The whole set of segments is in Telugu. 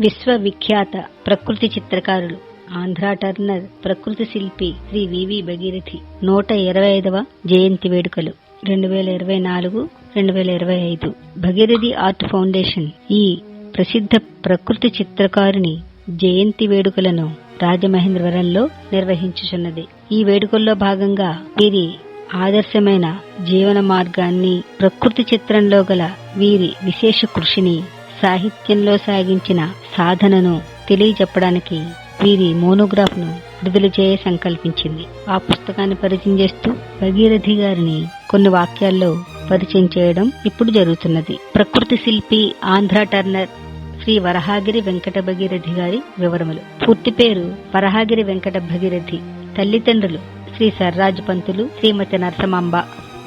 విశ్వవిఖ్యాత ప్రకృతి చిత్రకారులు ఆంధ్రా టర్నర్ ప్రకృతి శిల్పి శ్రీ వివి భగీరథి. నూట ఇరవై ఐదవ జయంతి వేడుకలు. రెండు వేల ఇరవై నాలుగు రెండు వేల ఇరవై ఐదు. భగీరథి ఆర్ట్ ఫౌండేషన్ ఈ ప్రసిద్ధ ప్రకృతి చిత్రకారుని జయంతి వేడుకలను రాజమహేంద్రవరంలో నిర్వహించుచున్నది. ఈ వేడుకల్లో భాగంగా వీరి ఆదర్శమైన జీవన మార్గాన్ని ప్రకృతి చిత్రంలో గల వీరి విశేష కృషిని సాహిత్యంలో సాగించిన సాధనను తెలియజెప్పడానికి వీరి మోనోగ్రాఫ్ను విడుదల చేయ సంకల్పించింది. ఆ పుస్తకాన్ని పరిచయం చేస్తూ భగీరథి గారిని కొన్ని వాక్యాల్లో పరిచయం చేయడం ఇప్పుడు జరుగుతున్నది. ప్రకృతి శిల్పి ఆంధ్ర టర్నర్ శ్రీ వరహాగిరి వెంకట భగీరథి గారి వివరములు. పూర్తి పేరు వరహాగిరి వెంకట భగీరథి తల్లిదండ్రులు శ్రీ సర్రాజు పంతులు శ్రీమతి నరసమాంబ.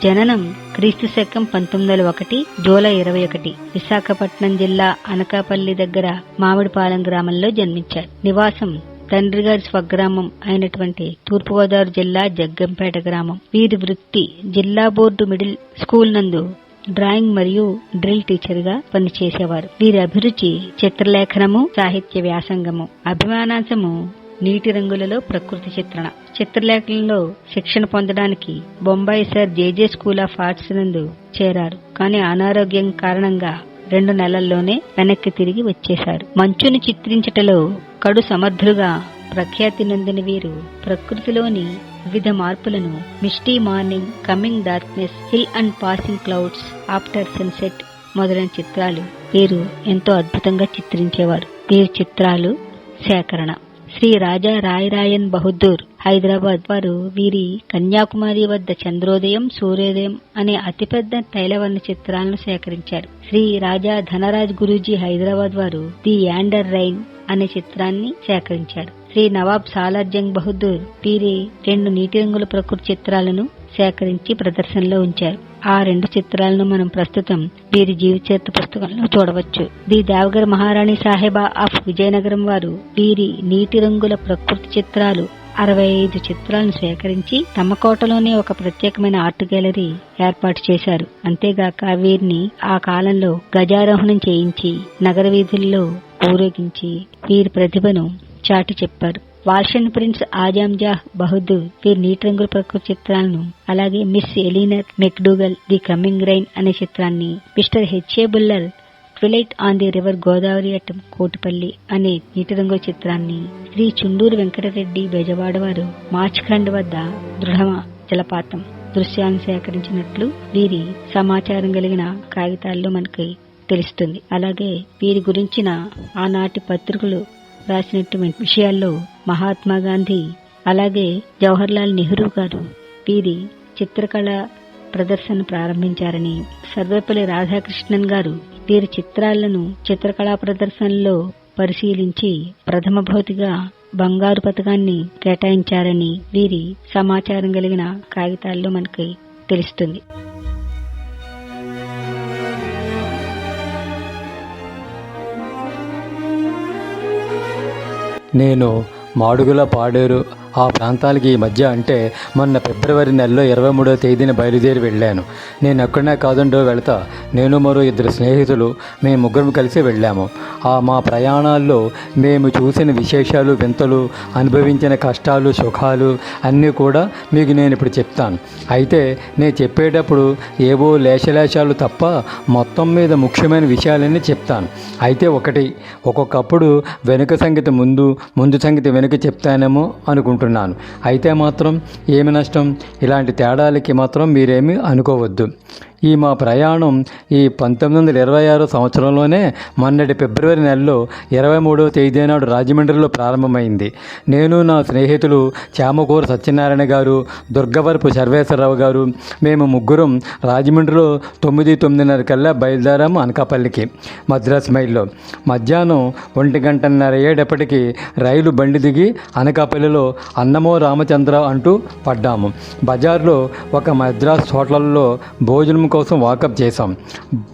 జననం క్రీస్తు శకం పంతొమ్మిది వందల ఒకటి జూలై ఇరవై ఒకటి. విశాఖపట్నం జిల్లా అనకాపల్లి దగ్గర మామిడిపాలెం గ్రామంలో జన్మించారు. నివాసం తండ్రి గారి స్వగ్రామం అయినటువంటి తూర్పుగోదావరి జిల్లా జగ్గంపేట గ్రామం. వీరి వృత్తి జిల్లా బోర్డు మిడిల్ స్కూల్ నందు డ్రాయింగ్ మరియు డ్రిల్ టీచర్గా పనిచేసేవారు. వీరి అభిరుచి చిత్రలేఖనము సాహిత్య వ్యాసంగము అభిమానాంశము నీటి రంగులలో ప్రకృతి చిత్రణ. చిత్రలేఖనంలో శిక్షణ పొందడానికి Bombay sir J J school of arts నందు చేరారు. కానీ అనారోగ్యం కారణంగా రెండు నెలల్లోనే వెనక్కి తిరిగి వచ్చేశారు. మంచును చిత్రించటలో కడు సమర్థులుగా ప్రఖ్యాతి నొందిన వీరు ప్రకృతిలోని వివిధ మార్పులను misty morning coming darkness hill and passing clouds after sunset మొదలైన చిత్రాలు వీరు ఎంతో అద్భుతంగా చిత్రించేవారు. వీరి చిత్రాలు సేకరణ. శ్రీ రాజా రాయరాయన్ బహదూర్ హైదరాబాద్ వారు వీరి కన్యాకుమారి వద్ద చంద్రోదయం సూర్యోదయం అనే అతిపెద్ద తైలవర్ణ చిత్రాలను సేకరించారు. శ్రీ రాజా ధనరాజ్ గురూజీ హైదరాబాద్ వారు ది యాండర్ రైన్ అనే చిత్రాన్ని సేకరించారు. శ్రీ నవాబ్ సాలార్ జంగ్ బహదూర్ వీరి రెండు నీటి రంగుల ప్రకృతి చిత్రాలను సేకరించి ప్రదర్శనలో ఉంచారు. ఆ రెండు చిత్రాలను మనం ప్రస్తుతం వీరి జీవితచరిత్ర పుస్తకంలో చూడవచ్చు. ది దేవగర్ మహారాణి సాహెబా ఆఫ్ విజయనగరం వారు వీరి నీటి రంగుల ప్రకృతి చిత్రాలు అరవై ఐదు చిత్రాలను సేకరించి తమ కోటలోనే ఒక ప్రత్యేకమైన ఆర్ట్ గ్యాలరీ ఏర్పాటు చేశారు. అంతేగాక వీరిని ఆ కాలంలో గజారోహణం చేయించి నగర వీధుల్లో ఊరేగించి వీరి ప్రతిభను చాటి చెప్పారు. వాల్షన్ ప్రిన్స్ ఆజాంజా బహదూర్ వీరి నీటి రంగుల ప్రకృతి చిత్రాలను అలాగే Miss Eleanor McDougall the coming rain అనే చిత్రాన్ని Mister H A Buller twilight on the river Godavari at Kotipalli అనే నీటి రంగు చిత్రాన్ని శ్రీ చుండూరు వెంకటరెడ్డి బెజవాడ వారు మార్చిఖండ్ వద్ద దృఢ జలపాతం దృశ్యాలను సేకరించినట్లు వీరి సమాచారం కలిగిన కాగితాల్లో మనకి తెలుస్తుంది. అలాగే వీరి గురించిన ఆనాటి పత్రికలు రాసినటువంటి విషయాల్లో మహాత్మా గాంధీ అలాగే జవహర్లాల్ నెహ్రూ గారు వీరి చిత్రకళ ప్రదర్శన ప్రారంభించారని సర్వేపల్లి రాధాకృష్ణన్ గారు వీరి చిత్రాలను చిత్రకళా ప్రదర్శనలో పరిశీలించి ప్రథమ భౌతిగా బంగారు పథకాన్ని కేటాయించారని వీరి సమాచారం కలిగిన కాగితాల్లో మనకి తెలుస్తుంది. నేను మాడుగుల పాడేరు ఆ ప్రాంతాలకి ఈ మధ్య అంటే మొన్న ఫిబ్రవరి నెలలో ఇరవై మూడో తేదీన బయలుదేరి వెళ్ళాను. నేను ఎక్కడనే కాదండో వెళతా నేను మరో ఇద్దరు స్నేహితులు మేము ముగ్గురం కలిసి వెళ్ళాము. ఆ మా ప్రయాణాల్లో మేము చూసిన విశేషాలు వింతలు అనుభవించిన కష్టాలు సుఖాలు అన్నీ కూడా మీకు నేను ఇప్పుడు చెప్తాను. అయితే నేను చెప్పేటప్పుడు ఏవో లేశలేశాలు తప్ప మొత్తం మీద ముఖ్యమైన విషయాలన్నీ చెప్తాను. అయితే ఒకటి ఒక్కొక్కప్పుడు వెనుక సంగతి ముందు ముందు సంగతి వెనుక చెప్తానేమో అనుకుంటున్నాను. అయితే మాత్రం ఏమి నష్టం? ఇలాంటి తేడాలకి మాత్రం మీరేమీ అనుకోవద్దు. ఈ మా ప్రయాణం ఈ పంతొమ్మిది వందల ఇరవై ఆరు సంవత్సరంలోనే మొన్నటి ఫిబ్రవరి నెలలో ఇరవై మూడవ తేదీ నాడు రాజమండ్రిలో ప్రారంభమైంది. నేను నా స్నేహితులు చామకూర సత్యనారాయణ గారు దుర్గవరపు సర్వేశ్వరరావు గారు మేము ముగ్గురం రాజమండ్రిలో తొమ్మిది తొమ్మిదిన్నర కల్లా బయలుదేరాము అనకాపల్లికి మద్రాస్ మైల్లో. మధ్యాహ్నం ఒంటి గంటన్నర అయ్యేటప్పటికి రైలు బండి దిగి అనకాపల్లిలో అన్నమో రామచంద్ర అంటూ పడ్డాము. బజార్లో ఒక మద్రాస్ హోటల్లో భోజనం కోసం వాకప్ చేశాం.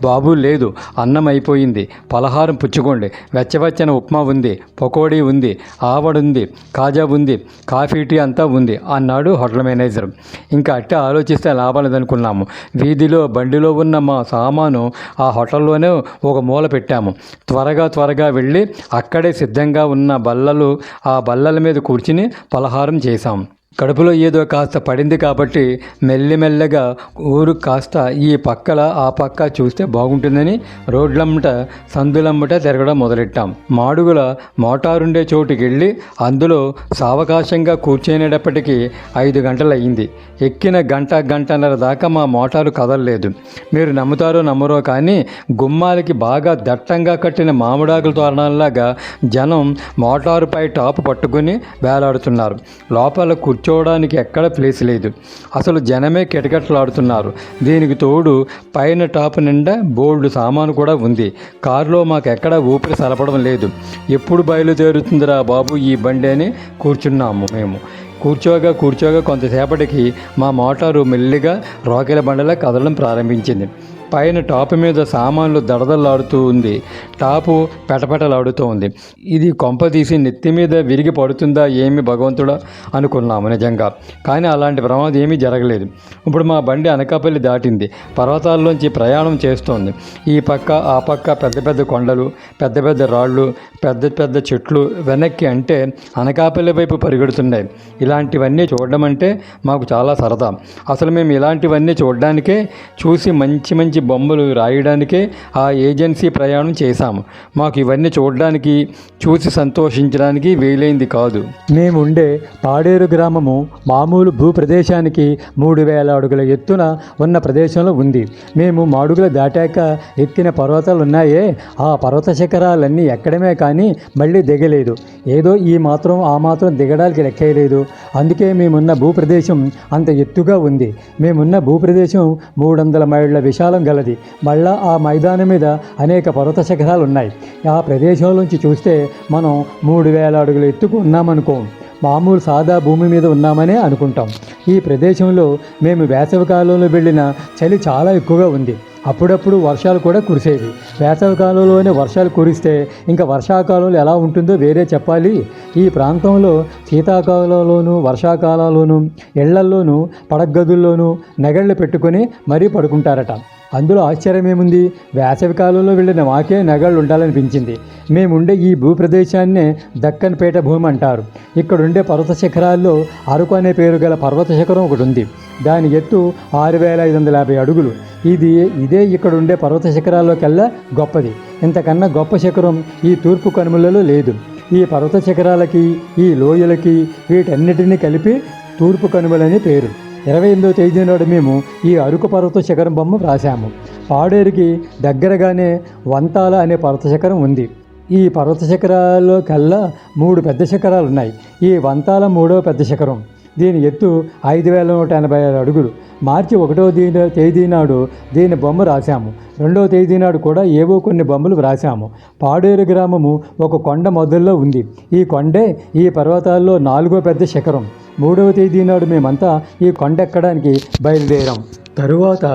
బాబు లేదు అన్నం అయిపోయింది పలహారం పుచ్చుకోండి. వెచ్చవెచ్చని ఉప్మా ఉంది పకోడీ ఉంది ఆవడుంది కాజా ఉంది కాఫీ టీ అంతా ఉంది అన్నాడు హోటల్ మేనేజర్. ఇంకా అట్టే ఆలోచిస్తే లాభాలేదనుకున్నాము. వీధిలో బండిలో ఉన్న మా సామాను ఆ హోటల్లోనే ఒక మూల పెట్టాము. త్వరగా త్వరగా వెళ్ళి అక్కడే సిద్ధంగా ఉన్న బల్లలు ఆ బల్లల మీద కూర్చుని పలహారం చేశాం. కడుపులో ఏదో కాస్త పడింది కాబట్టి మెల్లిమెల్లగా ఊరు కాస్త ఈ పక్కల ఆ పక్క చూస్తే బాగుంటుందని రోడ్లమ్మట సందులమ్మట తిరగడం మొదలెట్టాం. మాడుగుల మోటారుండే చోటుకి వెళ్ళి అందులో సావకాశంగా కూర్చునేటప్పటికీ ఐదు గంటలయ్యింది. ఎక్కిన గంట గంటన్నర దాకా మా మోటారు కదలలేదు. మీరు నమ్ముతారో నమ్మరో కానీ గుమ్మాలకి బాగా దట్టంగా కట్టిన మామిడాకుల తోరణాల్లాగా జనం మోటారుపై టాపు పట్టుకుని వేలాడుతున్నారు. లోపల కూర్చోవడానికి ఎక్కడ ప్లేస్ లేదు. అసలు జనమే కిటకిటలాడుతున్నారు. దీనికి తోడు పైన టాప్ నిండా బోల్డ్ సామాను కూడా ఉంది. కారులో మాకు ఎక్కడ ఊపిరి సలపడం లేదు. ఎప్పుడు బయలుదేరుతుందిరా బాబు ఈ బండి అని కూర్చున్నాము మేము. కూర్చోగా కూర్చోగా కొంతసేపటికి మా మోటారు మెల్లిగా రోకెల బండలా కదలడం ప్రారంభించింది. పైన టాప్ మీద సామాన్లు దడదలాడుతూ ఉంది. టాపు పెటపెటలాడుతూ ఉంది ఇది కొంప తీసి నెత్తి మీద విరిగి పడుతుందా ఏమి భగవంతుడా? అనుకున్నాము నిజంగా. కానీ అలాంటి ప్రమాదం ఏమీ జరగలేదు. ఇప్పుడు మా బండి అనకాపల్లి దాటింది. పర్వతాల్లోంచి ప్రయాణం చేస్తోంది. ఈ పక్క ఆ పక్క పెద్ద పెద్ద కొండలు పెద్ద పెద్ద రాళ్ళు పెద్ద పెద్ద చెట్లు వెనక్కి అంటే అనకాపల్లి వైపు పరిగెడుతున్నాయి. ఇలాంటివన్నీ చూడడం అంటే మాకు చాలా సరదా. అసలు మేము ఇలాంటివన్నీ చూడడానికే చూసి మంచి మంచి బొమ్మలు రాయడానికే ఆ ఏజెన్సీ ప్రయాణం చేశాము. మాకు ఇవన్నీ చూడడానికి చూసి సంతోషించడానికి వీలైంది కాదు. మేముండే పాడేరు గ్రామము మామూలు భూ ప్రదేశానికి మూడు వేల అడుగుల ఎత్తున ఉన్న ప్రదేశంలో ఉంది. మేము మాడుగులు దాటాక ఎక్కిన పర్వతాలు ఉన్నాయే ఆ పర్వత శిఖరాలన్నీ ఎక్కడమే కానీ మళ్ళీ దిగలేదు. ఏదో ఈ మాత్రం ఆ మాత్రం దిగడానికి లెక్కలేదు అందుకే మేమున్న భూప్రదేశం అంత ఎత్తుగా ఉంది. మేమున్న భూప్రదేశం మూడు వందల మైళ్ళ విశాలం గలది. మళ్ళా ఆ మైదానం మీద అనేక పర్వత శిఖరాలు ఉన్నాయి ఆ ప్రదేశంలోంచి చూస్తే మనం మూడు వేల అడుగులు ఎత్తుకు ఉన్నామనుకో మామూలు సాదా భూమి మీద ఉన్నామనే అనుకుంటాం. ఈ ప్రదేశంలో మేము వేసవికాలంలో వెళ్ళిన చలి చాలా ఎక్కువగా ఉంది. అప్పుడప్పుడు వర్షాలు కూడా కురిసేవి. వేసవి కాలంలోనే వర్షాలు కురిస్తే ఇంకా వర్షాకాలంలో ఎలా ఉంటుందో వేరే చెప్పాలి. ఈ ప్రాంతంలో శీతాకాలంలోనూ వర్షాకాలంలోనూ ఇళ్ళల్లోనూ పడగదుల్లోనూ నగళ్ళు పెట్టుకొని మరీ పడుకుంటారట. అందులో ఆశ్చర్యం ఏముంది వేసవి కాలంలో వెళ్ళిన మాకే నగళ్ళు ఉండాలనిపించింది. మేముండే ఈ భూప్రదేశాన్నే దక్కన్పేట భూమి అంటారు. ఇక్కడుండే పర్వత శిఖరాల్లో అరకు అనే పేరు గల పర్వత శిఖరం ఒకటి ఉంది. దాని ఎత్తు ఆరు వేల ఐదు వందల యాభై అడుగులు. ఇది ఇదే ఇక్కడ ఉండే పర్వత శిఖరాల్లోకెల్లా గొప్పది. ఇంతకన్నా గొప్ప శిఖరం ఈ తూర్పు కనుమలలో లేదు. ఈ పర్వత శిఖరాలకి ఈ లోయలకి వీటన్నిటినీ కలిపి తూర్పు కనుమలని పేరు. ఇరవై ఎనిమిదో తేదీ నాడు మేము ఈ అరకు పర్వత శిఖరం బొమ్మ వ్రాసాము పాడేరుకి దగ్గరగానే వంతాల అనే పర్వత శిఖరం ఉంది. ఈ పర్వత శిఖరాల్లో కల్లా మూడు పెద్ద శిఖరాలు ఉన్నాయి. ఈ వంతాల మూడవ పెద్ద శిఖరం. దీని ఎత్తు ఐదు వేల నూట ఎనభై ఆరు అడుగులు. మార్చి ఒకటో దీని తేదీ నాడు దీని బొమ్మ రాశాము. రెండవ తేదీ నాడు కూడా ఏవో కొన్ని బొమ్మలు వ్రాసాము పాడేరు గ్రామము ఒక కొండ మొదల్లో ఉంది. ఈ కొండే ఈ పర్వతాల్లో నాలుగో పెద్ద శిఖరం. మూడవ తేదీ నాడు మేమంతా ఈ కొండ ఎక్కడానికి బయలుదేరాం. తరువాత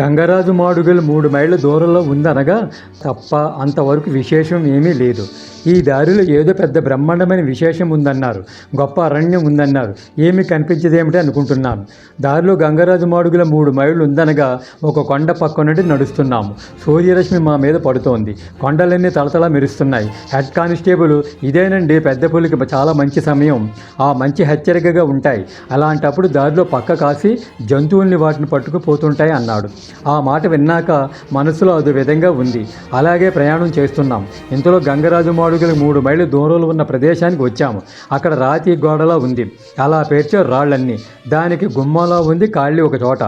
గంగరాజు మాడుగులు మూడు మైళ్ళ దూరంలో ఉందనగా తప్ప అంతవరకు విశేషం ఏమీ లేదు. ఈ దారిలో ఏదో పెద్ద బ్రహ్మాండమైన విశేషం ఉందన్నారు గొప్ప అరణ్యం ఉందన్నారు. ఏమి కనిపించదేమిటి అనుకుంటున్నాను దారిలో గంగరాజు మాడుగుల మూడు మైళ్ళు ఉందనగా ఒక కొండ పక్క నుండి నడుస్తున్నాము సూర్యరశ్మి మా మీద పడుతోంది. కొండలన్నీ తలతల మెరుస్తున్నాయి. హెడ్ కానిస్టేబుల్ ఇదేనండి పెద్ద పులికి చాలా మంచి సమయం. ఆ మంచి హెచ్చరికగా ఉంటాయి. అలాంటప్పుడు దారిలో పక్క కాసి జంతువుల్ని వాటిని పట్టుకుపోతుంటాయి అన్నాడు. ఆ మాట విన్నాక మనసులో అదో విధంగా ఉంది. అలాగే ప్రయాణం చేస్తున్నాం. ఇంతలో గంగరాజు అడుగులు మూడు మైళ్ళు దూరంలో ఉన్న ప్రదేశానికి వచ్చాము. అక్కడ రాతి గోడలా ఉంది. అలా పేర్చే రాళ్ళన్నీ. దానికి గుమ్మలా ఉంది కాళ్ళి ఒక చోట.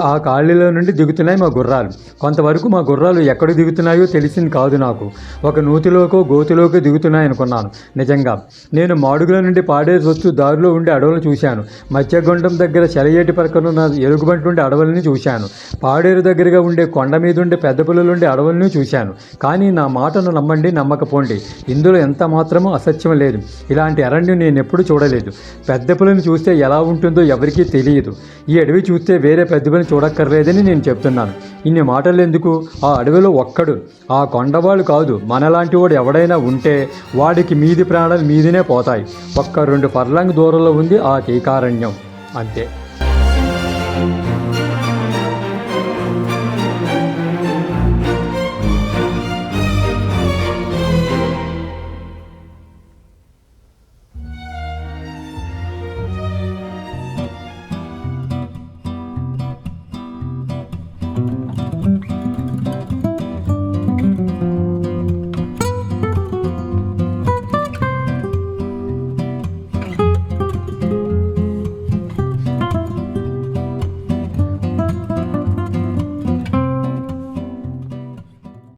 ఆ కాళ్ళిలో నుండి దిగుతున్నాయి మా గుర్రాలు. కొంతవరకు మా గుర్రాలు ఎక్కడ దిగుతున్నాయో తెలిసింది కాదు నాకు. ఒక నూతిలోకో గోతిలోకో దిగుతున్నాయి అనుకున్నాను. నిజంగా. నేను మాడుగుల నుండి పాడేసి వచ్చు దారిలో ఉండే అడవులను చూశాను. మత్స్యగుండం దగ్గర సెలయేటి పక్కన ఉన్న ఎలుగుబంటి ఉండే అడవులని చూశాను. పాడేరు దగ్గరగా ఉండే కొండ మీద ఉండే పెద్ద పుల్లలు ఉండే అడవులను చూశాను. కానీ నా మాటను నమ్మండి నమ్మకపోండి. ఇందులో ఎంత మాత్రమూ అసత్యం లేదు. ఇలాంటి అరణ్యం నేను ఎప్పుడూ చూడలేదు. పెద్ద పులిని చూస్తే ఎలా ఉంటుందో ఎవరికీ తెలియదు. ఈ అడవి చూస్తే వేరే పెద్ద పులిని చూడక్కర్లేదని నేను చెప్తున్నాను. ఇన్ని మాటలు ఎందుకు? ఆ అడవిలో ఒక్కడు. ఆ కొండవాళ్ళు కాదు. మనలాంటి వాడు ఎవడైనా ఉంటే వాడికి మీది ప్రాణాలు మీదినే పోతాయి. ఒక్క రెండు పర్లాంగ్ దూరంలో ఉంది ఆ టీకారణ్యం అంతే.